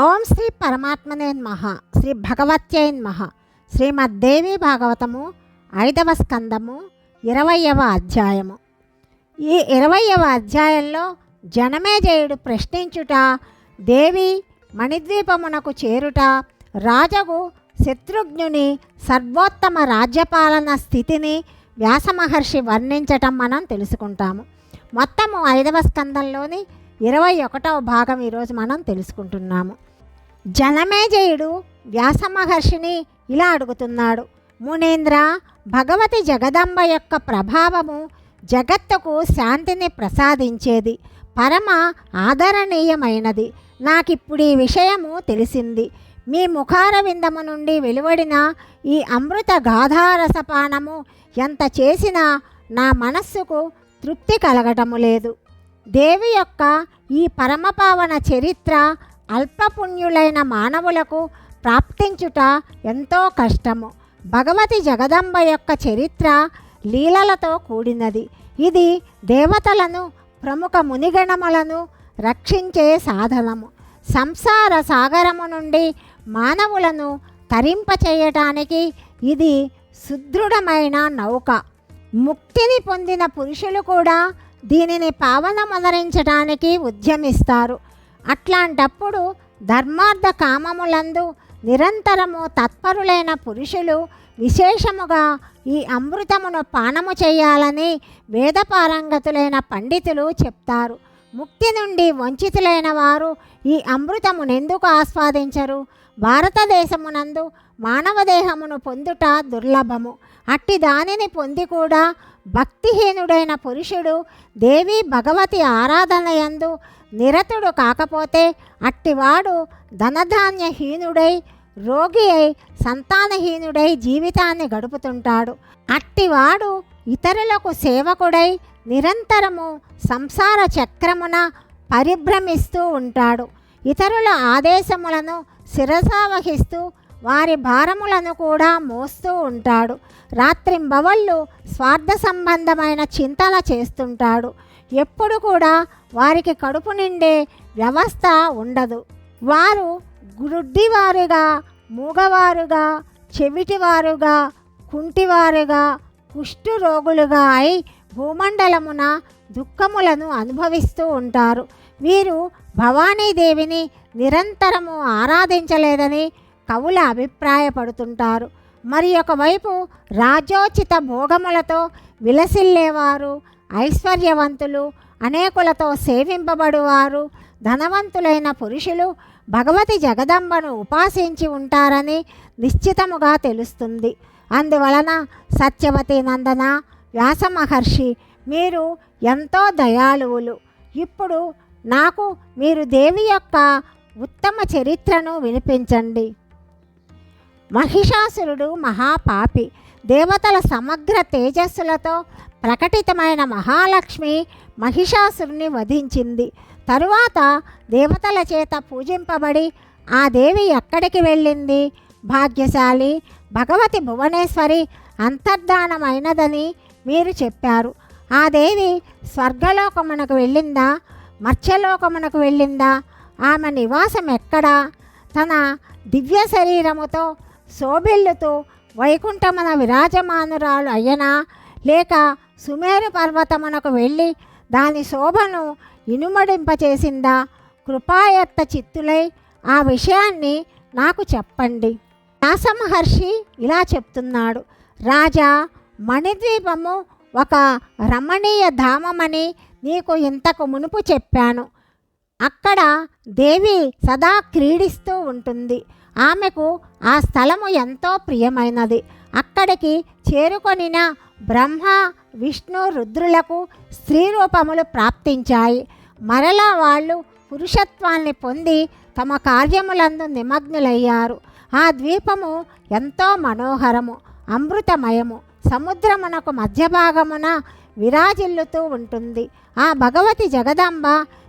ఓం శ్రీ పరమాత్మనేన్మహ శ్రీ భగవత్యై శ్రీమద్దేవి భాగవతము ఐదవ స్కందము ఇరవయవ అధ్యాయము. ఈ ఇరవయవ అధ్యాయంలో జనమేజయుడు ప్రశ్నించుట దేవి మణిద్వీపమునకు చేరుట రాజగు శత్రుఘ్నుని సర్వోత్తమ రాజ్యపాలన స్థితిని వ్యాసమహర్షి వర్ణించటం మనం తెలుసుకుంటాము. మొత్తము ఐదవ స్కందంలోని ఇరవై ఒకటవ భాగం ఈరోజు మనం తెలుసుకుంటున్నాము. జనమేజయుడు వ్యాస మహర్షిని ఇలా అడుగుతున్నాడు. మునేంద్ర భగవతి జగదంబ యొక్క ప్రభావము జగత్తుకు శాంతిని ప్రసాదించేది. పరమ ఆదరణీయమైనది. నాకిప్పుడు ఈ విషయము తెలిసింది. మీ ముఖార విందము నుండి వెలువడిన ఈ అమృత గాధారసపానము ఎంత చేసినా నా మనస్సుకు తృప్తి కలగటము లేదు. దేవి యొక్క ఈ పరమపావన చరిత్ర అల్పపుణ్యులైన మానవులకు ప్రాప్తించుట ఎంతో కష్టము. భగవతి జగదంబ యొక్క చరిత్ర లీలలతో కూడినది. ఇది దేవతలను ప్రముఖ మునిగణములను రక్షించే సాధనము. సంసార సాగరము నుండి మానవులను తరింపచేయటానికి ఇది సుదృఢమైన నౌక. ముక్తిని పొందిన పురుషులు కూడా దీనిని పావనమదరించడానికి ఉద్యమిస్తారు. అట్లాంటప్పుడు ధర్మార్థ కామములందు నిరంతరము తత్పరులైన పురుషులు విశేషముగా ఈ అమృతమును పానము చేయాలని వేదపారంగతులైన పండితులు చెప్తారు. ముక్తి నుండి వంచితులైన వారు ఈ అమృతమునెందుకు ఆస్వాదించరు? భారతదేశమునందు మానవదేహమును పొందుట దుర్లభము. అట్టి దానిని పొంది కూడా భక్తిహీనుడైన పురుషుడు దేవి భగవతి ఆరాధనయందు నిరతుడు కాకపోతే అట్టివాడు ధనధాన్యహీనుడై రోగి అయి సంతానహీనుడై జీవితాన్ని గడుపుతుంటాడు. అట్టివాడు ఇతరులకు సేవకుడై నిరంతరము సంసార చక్రమున పరిభ్రమిస్తూ ఉంటాడు. ఇతరుల ఆదేశములను శిరసావహిస్తూ వారి భారములను కూడా మోస్తూ ఉంటాడు. రాత్రింబవళ్ళు స్వార్థ సంబంధమైన చింతన చేస్తుంటాడు. ఎప్పుడు కూడా వారికి కడుపు నిండే వ్యవస్థ ఉండదు. వారు గుడ్డివారుగా మూగవారుగా చెవిటివారుగా కుంటివారుగా కుష్టు రోగులుగా అయి భూమండలమున దుఃఖములను అనుభవిస్తూ ఉంటారు. వీరు భవానీదేవిని నిరంతరము ఆరాధించలేదని కవుల అభిప్రాయపడుతుంటారు. మరి ఒకవైపు రాజోచిత భోగములతో విలసిల్లేవారు ఐశ్వర్యవంతులు అనేకులతో సేవింపబడువారు ధనవంతులైన పురుషులు భగవతి జగదంబను ఉపాసించి ఉంటారని నిశ్చితముగా తెలుస్తుంది. అందువలన సత్యవతి నందన వ్యాస మహర్షి మీరు ఎంతో దయాళువులు. ఇప్పుడు నాకు మీరు దేవి యొక్క ఉత్తమ చరిత్రను వినిపించండి. మహిషాసురుడు మహాపాపి. దేవతల సమగ్ర తేజస్సులతో ప్రకటితమైన మహాలక్ష్మి మహిషాసురుని వధించింది. తరువాత దేవతల చేత పూజింపబడి ఆ దేవి ఎక్కడికి వెళ్ళింది? భాగ్యశాలి భగవతి భువనేశ్వరి అంతర్ధానమైనదని మీరు చెప్పారు. ఆ దేవి స్వర్గలోకమునకు వెళ్ళిందా? మత్స్యలోకమునకు వెళ్ళిందా? ఆమె నివాసం ఎక్కడా తన దివ్య శరీరముతో శోభిల్లుతూ వైకుంఠమున విరాజమానురాలు అయ్యనా లేక సుమేరు పర్వతమునకు వెళ్ళి దాని శోభను ఇనుమడింపచేసిందా? కృపాయత్త చిత్తులై ఆ విషయాన్ని నాకు చెప్పండి. వ్యాసమహర్షి ఇలా చెప్తున్నాడు. రాజా మణిద్వీపము ఒక రమణీయ ధామమని నీకు ఇంతకు మునుపు చెప్పాను. అక్కడ దేవి సదా క్రీడిస్తూ ఉంటుంది. ఆమెకు ఆ స్థలము ఎంతో ప్రియమైనది. అక్కడికి చేరుకొనిన బ్రహ్మ విష్ణు రుద్రులకు స్త్రీ రూపములు ప్రాప్తించాయి. మరలా వాళ్ళు పురుషత్వాన్ని పొంది తమ కార్యములందు నిమగ్నులయ్యారు. ఆ ద్వీపము ఎంతో మనోహరము అమృతమయము సముద్రమునకు మధ్య భాగమున విరాజిల్లుతూ ఉంటుంది. ఆ భగవతి జగదంబ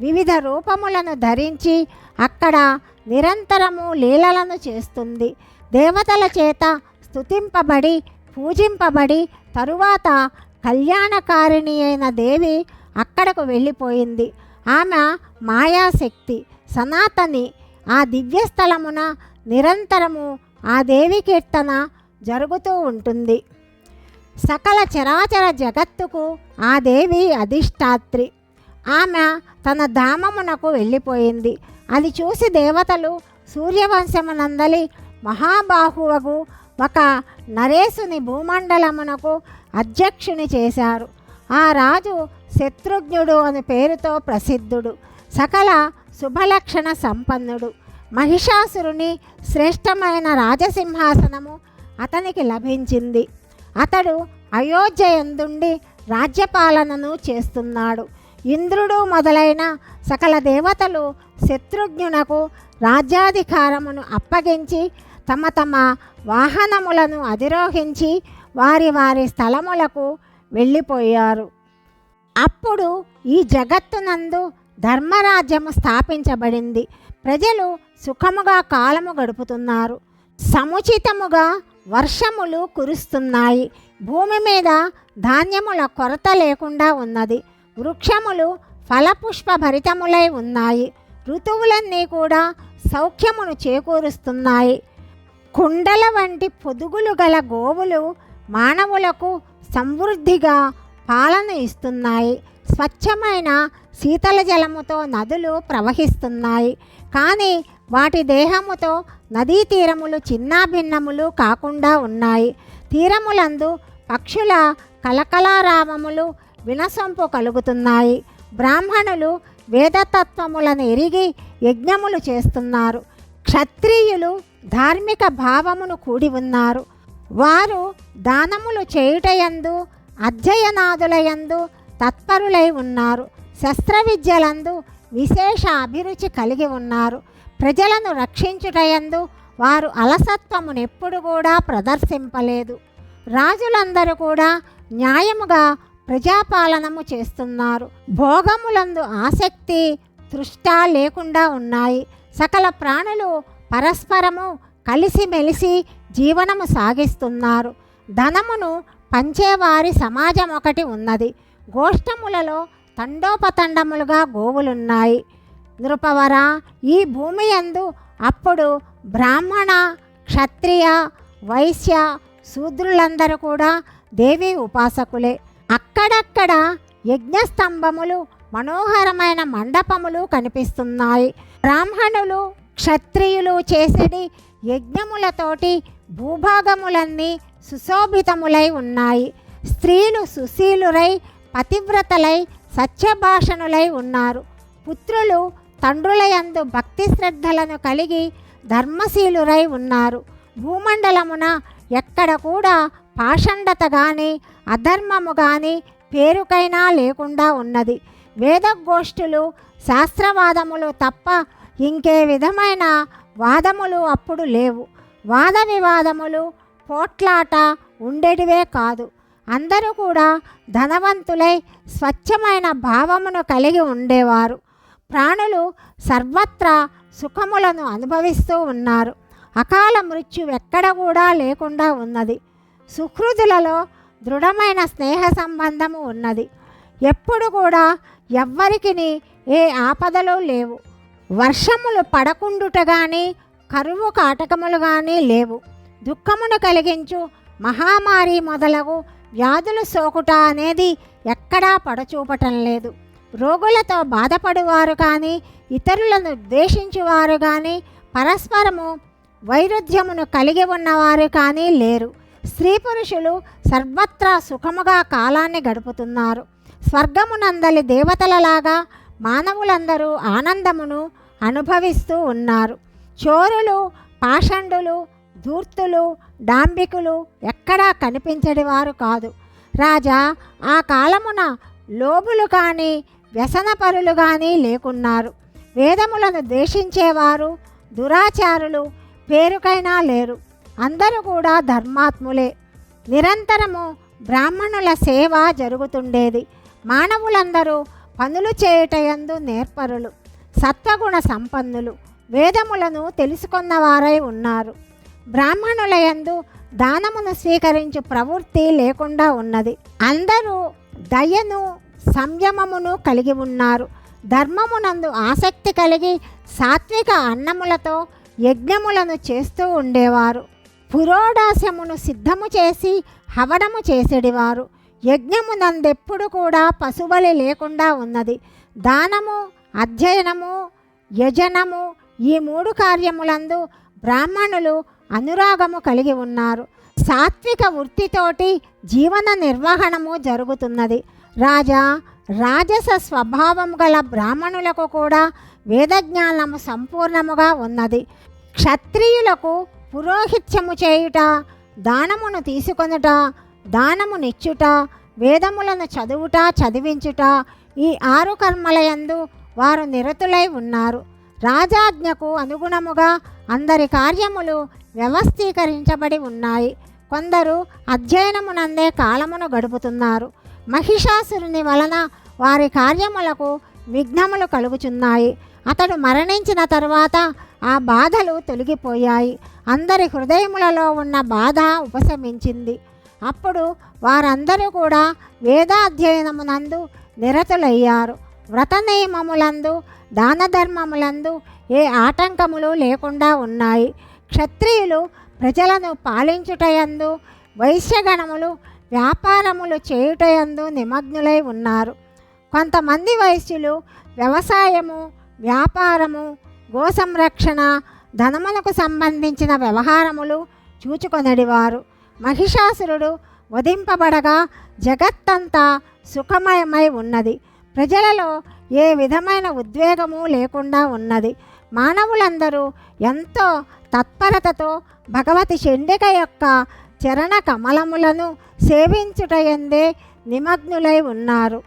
వివిధ రూపములను ధరించి అక్కడ నిరంతరము లీలలను చేస్తుంది. దేవతల చేత స్తుతింపబడి పూజింపబడి తరువాత కళ్యాణకారిణి అయిన దేవి అక్కడకు వెళ్ళిపోయింది. ఆమె మాయాశక్తి సనాతని ఆ దివ్యస్థలమున నిరంతరము ఆ దేవి కీర్తన జరుగుతూ ఉంటుంది. సకల చరాచర జగత్తుకు ఆ దేవి అధిష్టాత్రి. ఆమె తన ధామమునకు వెళ్ళిపోయింది. అది చూసి దేవతలు సూర్యవంశమునందలి మహాబాహువకు ఒక నరేసుని భూమండలమునకు అధ్యక్షుని చేశారు. ఆ రాజు శత్రుఘ్నుడు అని పేరుతో ప్రసిద్ధుడు. సకల శుభలక్షణ సంపన్నుడు. మహిషాసురుని శ్రేష్టమైన రాజసింహాసనము అతనికి లభించింది. అతడు అయోధ్య ఎందుండి రాజ్యపాలనను చేస్తున్నాడు. ఇంద్రుడు మొదలైన సకల దేవతలు శత్రుఘ్నునకు రాజ్యాధికారమును అప్పగించి తమ తమ వాహనములను అధిరోహించి వారి వారి స్థలములకు వెళ్ళిపోయారు. అప్పుడు ఈ జగత్తునందు ధర్మరాజ్యము స్థాపించబడింది. ప్రజలు సుఖముగా కాలము గడుపుతున్నారు. సముచితముగా వర్షములు కురుస్తున్నాయి. భూమి మీద ధాన్యముల కొరత లేకుండా ఉన్నది. వృక్షములు ఫలపుష్ప భరితములై ఉన్నాయి. ఋతువులన్నీ కూడా సౌఖ్యమును చేకూరుస్తున్నాయి. కుండల వంటి పొదుగులు గల గోవులు మానవులకు సమృద్ధిగా పాలన ఇస్తున్నాయి. స్వచ్ఛమైన శీతల జలముతో నదులు ప్రవహిస్తున్నాయి. కానీ వాటి దేహముతో నదీ తీరములు చిన్నాభిన్నములు కాకుండా ఉన్నాయి. తీరములందు పక్షుల కలకలారామములు వినసొంపు కలుగుతున్నాయి. బ్రాహ్మణులు వేదతత్వములను ఎరిగి యజ్ఞములు చేస్తున్నారు. క్షత్రియులు ధార్మిక భావమును కూడి ఉన్నారు. వారు దానములు చేయుటయందు అధ్యయనాదులయందు తత్పరులై ఉన్నారు. శస్త్ర విద్యలందు విశేష అభిరుచి కలిగి ఉన్నారు. ప్రజలను రక్షించుటయందు వారు అలసత్వమునెప్పుడు కూడా ప్రదర్శింపలేదు. రాజులందరూ కూడా న్యాయముగా ప్రజాపాలనము చేస్తున్నారు. భోగములందు ఆసక్తి తృష్ట లేకుండా ఉన్నాయి. సకల ప్రాణులు పరస్పరము కలిసిమెలిసి జీవనము సాగిస్తున్నారు. ధనమును పంచేవారి సమాజం ఒకటి ఉన్నది. గోష్టములలో తండోపతండములుగా గోవులున్నాయి. నృపవర ఈ భూమి యందు అప్పుడు బ్రాహ్మణ క్షత్రియ వైశ్య శూద్రులందరూ కూడా దేవి ఉపాసకులే. అక్కడక్కడ యజ్ఞస్తంభములు మనోహరమైన మండపములు కనిపిస్తున్నాయి. బ్రాహ్మణులు క్షత్రియులు చేసేది యజ్ఞములతోటి భూభాగములన్నీ సుశోభితములై ఉన్నాయి. స్త్రీలు సుశీలురై పతివ్రతలై సత్యభాషణులై ఉన్నారు. పుత్రులు తండ్రులయందు భక్తి శ్రద్ధలను కలిగి ధర్మశీలురై ఉన్నారు. భూమండలమున ఎక్కడ కూడా పాషండత కానీ అధర్మము కానీ పేరుకైనా లేకుండా ఉన్నది. వేదగోష్ఠులు శాస్త్రవాదములు తప్ప ఇంకే విధమైన వాదములు అప్పుడు లేవు. వాద వివాదములు పోట్లాట ఉండేటివే కాదు. అందరూ కూడా ధనవంతులై స్వచ్ఛమైన భావమును కలిగి ఉండేవారు. ప్రాణులు సర్వత్రా సుఖములను అనుభవిస్తూ ఉన్నారు. అకాల మృత్యు ఎక్కడ కూడా లేకుండా ఉన్నది. సుకృతులలో దృఢమైన స్నేహ సంబంధము ఉన్నది. ఎప్పుడు కూడా ఎవ్వరికి ఏ ఆపదలు లేవు. వర్షములు పడకుండుట కానీ కరువు కాటకములు కానీ లేవు. దుఃఖమును కలిగించు మహామారి మొదలగు వ్యాధులు సోకుట అనేది ఎక్కడా పడచూపటం లేదు. రోగులతో బాధపడేవారు కానీ ఇతరులను ద్వేషించువారు కానీ పరస్పరము వైరుధ్యమును కలిగి ఉన్నవారు కానీ లేరు. స్త్రీ పురుషులు సర్వత్రా సుఖముగా కాలాన్ని గడుపుతున్నారు. స్వర్గమునందలి దేవతలలాగా మానవులందరూ ఆనందమును అనుభవిస్తూ ఉన్నారు. చోరులు పాషండులు ధూర్తులు డాంబికులు ఎక్కడా కనిపించడి వారు కాదు. రాజా ఆ కాలమున లోబులు కానీ వ్యసనపరులు కానీ లేకున్నారు. వేదములను ద్వేషించేవారు దురాచారులు పేరుకైనా లేరు. అందరూ కూడా ధర్మాత్ములే. నిరంతరము బ్రాహ్మణుల సేవ జరుగుతుండేది. మానవులందరూ పనులు చేయుటయందు నేర్పరులు. సత్వగుణ సంపన్నులు. వేదములను తెలుసుకున్నవారై ఉన్నారు. బ్రాహ్మణులయందు దానమును స్వీకరించు ప్రవృత్తి లేకుండా ఉన్నది. అందరూ దయను సంయమమును కలిగి ఉన్నారు. ధర్మమునందు ఆసక్తి కలిగి సాత్విక అన్నములతో యజ్ఞములను చేస్తూ ఉండేవారు. పురోడాశమును సిద్ధము చేసి హవనము చేసేడివారు. యజ్ఞమునందెప్పుడు కూడా పశుబలి లేకుండా ఉన్నది. దానము అధ్యయనము యజనము ఈ మూడు కార్యములందు బ్రాహ్మణులు అనురాగము కలిగి ఉన్నారు. సాత్విక వృత్తితోటి జీవన నిర్వహణము జరుగుతున్నది. రాజా రాజస స్వభావం గల బ్రాహ్మణులకు కూడా వేదజ్ఞానము సంపూర్ణముగా ఉన్నది. క్షత్రియులకు పురోహిత్యము చేయుట దానమును తీసుకొనుట దానము నిచ్చుట వేదములను చదువుట చదివించుట ఈ ఆరు కర్మలయందు వారు నిరతులై ఉన్నారు. రాజాజ్ఞకు అనుగుణముగా అందరి కార్యములు వ్యవస్థీకరించబడి ఉన్నాయి. కొందరు అధ్యయనమునందే కాలమును గడుపుతున్నారు. మహిషాసురుని వలన వారి కార్యములకు విఘ్నములు కలుగుచున్నాయి. అతడు మరణించిన తర్వాత ఆ బాధలు తొలగిపోయాయి. అందరి హృదయములలో ఉన్న బాధ ఉపశమించింది. అప్పుడు వారందరూ కూడా వేదాధ్యయనమునందు నిరతులయ్యారు. వ్రత నియమములందు దాన ధర్మములందు ఏ ఆటంకములు లేకుండా ఉన్నాయి. క్షత్రియులు ప్రజలను పాలించుటయందు వైశ్యగణములు వ్యాపారములు చేయుటయందు నిమగ్నులై ఉన్నారు. కొంతమంది వైశ్యులు వ్యవసాయము వ్యాపారము గోసంరక్షణ ధనములకు సంబంధించిన వ్యవహారములు చూచుకొనడివారు. మహిషాసురుడు వధింపబడగా జగత్తంతా సుఖమయమై ఉన్నది. ప్రజలలో ఏ విధమైన ఉద్వేగము లేకుండా ఉన్నది. మానవులందరూ ఎంతో తత్పరతతో భగవతి చెండిక యొక్క చరణ కమలములను సేవించుటయందే నిమగ్నులై ఉన్నారు.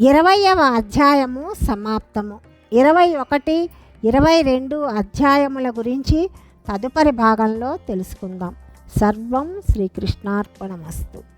ఇరవయవ అధ్యాయము సమాప్తము. ఇరవై ఒకటి ఇరవై రెండు అధ్యాయముల గురించి తదుపరి భాగంలో తెలుసుకుందాం. సర్వం శ్రీకృష్ణార్పణమస్తు.